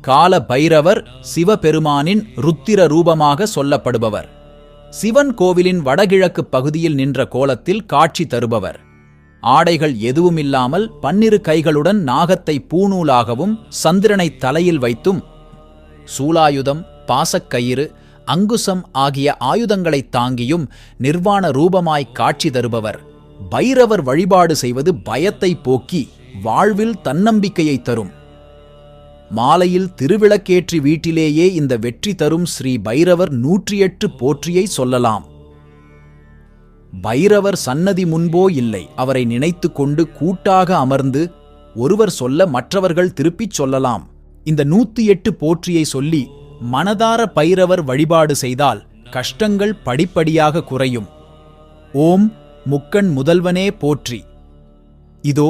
கால பைரவர் சிவபெருமானின் ருத்திர ரூபமாக சொல்லப்படுபவர். சிவன் கோவிலின் வடகிழக்கு பகுதியில் நின்ற கோலத்தில் காட்சி தருபவர். ஆடைகள் எதுவுமில்லாமல் பன்னிரு கைகளுடன் நாகத்தை பூநூலாகவும் சந்திரனை தலையில் வைத்தும் சூலாயுதம் பாசக்கயிறு அங்குசம் ஆகிய ஆயுதங்களைத் தாங்கியும் நிர்வாண ரூபமாய் காட்சி தருபவர். பைரவர் வழிபாடு செய்வது பயத்தை போக்கி வாழ்வில் தன்னம்பிக்கையை தரும். மாலையில் திருவிளக்கேற்றி வீட்டிலேயே இந்த வெற்றி தரும் ஸ்ரீ பைரவர் நூற்றி எட்டு போற்றியை சொல்லலாம். பைரவர் சன்னதி முன்போ இல்லை அவரை நினைத்து கொண்டு கூட்டாக அமர்ந்து ஒருவர் சொல்ல மற்றவர்கள் திருப்பிச் சொல்லலாம். இந்த நூத்தி எட்டு போற்றியை சொல்லி மனதார பைரவர் வழிபாடு செய்தால் கஷ்டங்கள் படிப்படியாக குறையும். ஓம் முக்கண் முதல்வனே போற்றி. இதோ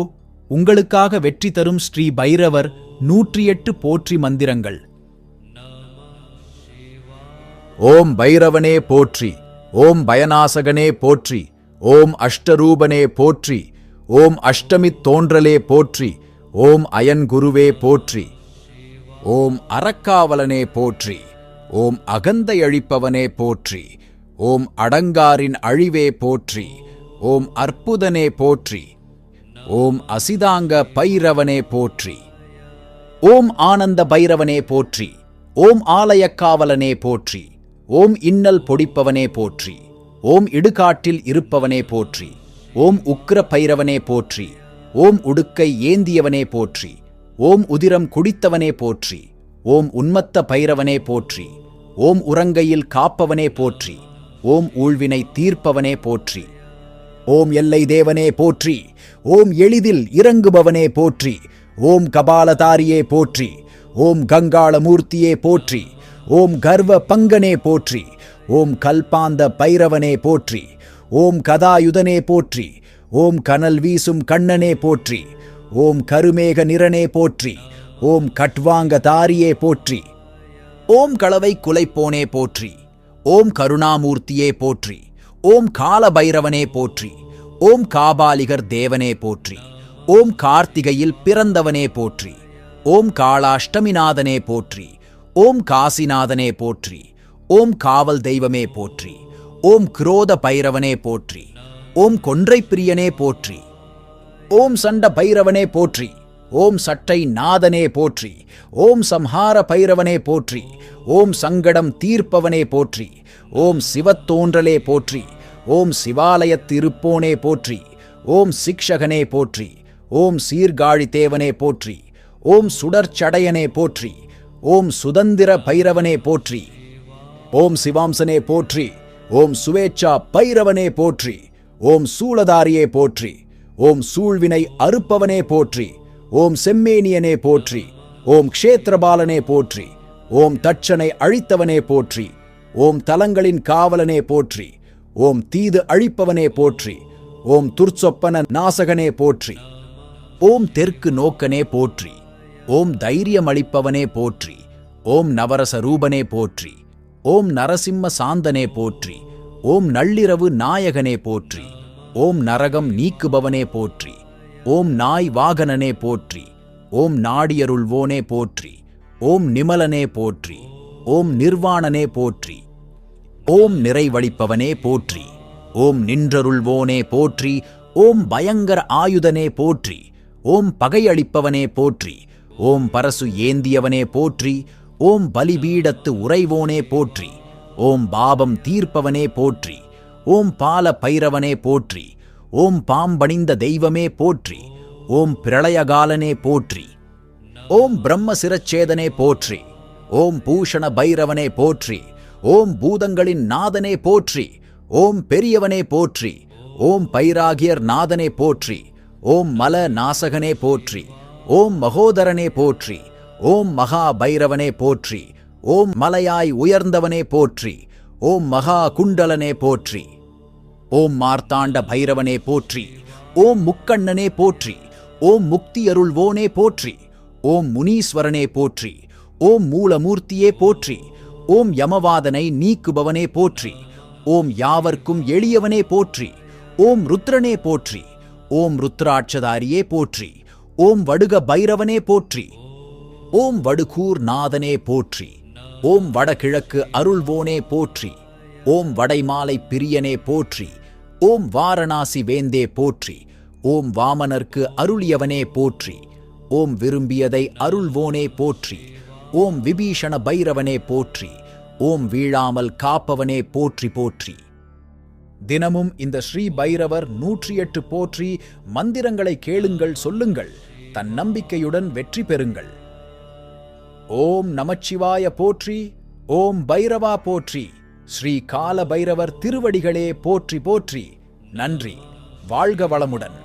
உங்களுக்காக வெற்றி தரும் ஸ்ரீ பைரவர் நூற்றி எட்டு போற்றி மந்திரங்கள். ஓம் பைரவனே போற்றி ஓம் பயநாசகனே போற்றி ஓம் அஷ்டரூபனே போற்றி ஓம் அஷ்டமித் தோன்றலே போற்றி ஓம் அயன்குருவே போற்றி ஓம் அறக்காவலனே போற்றி ஓம் அகந்தை அழிப்பவனே போற்றி ஓம் அடங்காரின் அழிவே போற்றி ஓம் அற்புதனே போற்றி ஓம் அசிதாங்க பைரவனே போற்றி ஓம் ஆனந்த பைரவனே போற்றி ஓம் ஆலயக்காவலனே போற்றி ஓம் இன்னல் பொடிப்பவனே போற்றி ஓம் இடுகாட்டில் இருப்பவனே போற்றி ஓம் உக்கிர பைரவனே போற்றி ஓம் உடுக்கை ஏந்தியவனே போற்றி ஓம் உதிரம் குடித்தவனே போற்றி ஓம் உன்மத்த பைரவனே போற்றி ஓம் உறங்கையில் காப்பவனே போற்றி ஓம் ஊழ்வினை தீர்ப்பவனே போற்றி ஓம் எல்லை தேவனே போற்றி ஓம் எளிதில் இறங்குபவனே போற்றி ஓம் கபாலதாரியே போற்றி ஓம் கங்காளமூர்த்தியே போற்றி ஓம் கர்வ பங்கனே போற்றி ஓம் கல்பாந்த பைரவனே போற்றி ஓம் கதாயுதனே போற்றி ஓம் கனல் வீசும் கண்ணனே போற்றி ஓம் கருமேக நிறனே போற்றி ஓம் கட்வாங்க தாரியே போற்றி ஓம் களவை குலைப்போனே போற்றி ஓம் கருணாமூர்த்தியே போற்றி ஓம் காலபைரவனே போற்றி ஓம் காபாலிகர் தேவனே போற்றி ஓம் கார்த்திகையில் பிறந்தவனே போற்றி ஓம் காளாஷ்டமிநாதனே போற்றி ஓம் காசிநாதனே போற்றி ஓம் காவல் தெய்வமே போற்றி ஓம் குரோத பைரவனே போற்றி ஓம் கொன்றை பிரியனே போற்றி ஓம் சண்ட பைரவனே போற்றி. ஓம் சட்டை நாதனே போற்றி ஓம் சம்ஹார பைரவனே போற்றி ஓம் சங்கடம் தீர்ப்பவனே போற்றி ஓம் சிவத்தோன்றலே போற்றி ஓம் சிவாலயத்திருப்போனே போற்றி ஓம் சிக்ஷகனே போற்றி ஓம் சீர்காழி தேவனே போற்றி ஓம் சுடர்ச்சடையனே போற்றி ஓம் சுதந்திர பைரவனே போற்றி ஓம் சிவாம்சனே போற்றி ஓம் சுவேச்சா பைரவனே போற்றி ஓம் சூளதாரியே போற்றி ஓம் சூழ்வினை அறுப்பவனே போற்றி ஓம் செம்மேனியனே போற்றி ஓம் க்ஷேத்திரபாலனே போற்றி ஓம் தட்சனை அழித்தவனே போற்றி ஓம் தலங்களின் காவலனே போற்றி ஓம் தீது அழிப்பவனே போற்றி ஓம் துர்ச்சொப்பன நாசகனே போற்றி ஓம் தெற்கு நோக்கனே போற்றி ஓம் தைரியம் அளிப்பவனே போற்றி ஓம் நவரச ரூபனே போற்றி ஓம் நரசிம்ம சாந்தனே போற்றி ஓம் நள்ளிரவு நாயகனே போற்றி ஓம் நரகம் நீக்குபவனே போற்றி ஓம் நாய் வாகனனே போற்றி ஓம் நாடியருள்வோனே போற்றி ஓம் நிமலனே போற்றி ஓம் நிர்வாணனே போற்றி ஓம் நிறைவளிப்பவனே போற்றி ஓம் நின்றருள்வோனே போற்றி ஓம் பயங்கர ஆயுதனே போற்றி ஓம் பகையளிப்பவனே போற்றி ஓம் பரசு ஏந்தியவனே போற்றி ஓம் பலிபீடத்து உறைவோனே போற்றி ஓம் பாபம் தீர்ப்பவனே போற்றி ஓம் பால பைரவனே போற்றி ஓம் பாம்பணிந்த தெய்வமே போற்றி ஓம் பிரளயகாலனே போற்றி ஓம் பிரம்ம சிரச்சேதனே போற்றி ஓம் பூஷண பைரவனே போற்றி ஓம் பூதங்களின் நாதனே போற்றி ஓம் பெரியவனே போற்றி ஓம் பைராகியர் நாதனே போற்றி ஓம் மல நாசகனே போற்றி ஓம் மகோதரனே போற்றி ஓம் மகா பைரவனே போற்றி ஓம் மலையாய் உயர்ந்தவனே போற்றி ஓம் மகா குண்டலனே போற்றி ஓம் மார்த்தாண்ட பைரவனே போற்றி ஓம் முக்கண்ணனே போற்றி ஓம் முக்தி அருள்வோனே போற்றி ஓம் முனீஸ்வரனே போற்றி ஓம் மூலமூர்த்தியே போற்றி ஓம் யமவாதனை நீக்குபவனே போற்றி ஓம் யாவர்க்கும் எளியவனே போற்றி ஓம் ருத்ரனே போற்றி ஓம் ருத்ராட்சதாரியே போற்றி ஓம் வடுக பைரவனே போற்றி ஓம் வடுகூர் நாதனே போற்றி ஓம் வடகிழக்கு அருள்வோனே போற்றி ஓம் வடைமாலை பிரியனே போற்றி ஓம் வாரணாசி வேந்தே போற்றி ஓம் வாமனர்க்கு அருளியவனே போற்றி ஓம் விரும்பியதை அருள்வோனே போற்றி ஓம் விபீஷண பைரவனே போற்றி ஓம் வீழாமல் காப்பவனே போற்றி போற்றி. தினமும் இந்த ஸ்ரீ பைரவர் நூற்றி எட்டு போற்றி மந்திரங்களை கேளுங்கள் சொல்லுங்கள் தன் நம்பிக்கையுடன் வெற்றி பெறுங்கள். ஓம் நமச்சிவாய போற்றி ஓம் பைரவா போற்றி. ஸ்ரீ கால பைரவர் திருவடிகளே போற்றி போற்றி. நன்றி. வாழ்க வளமுடன்.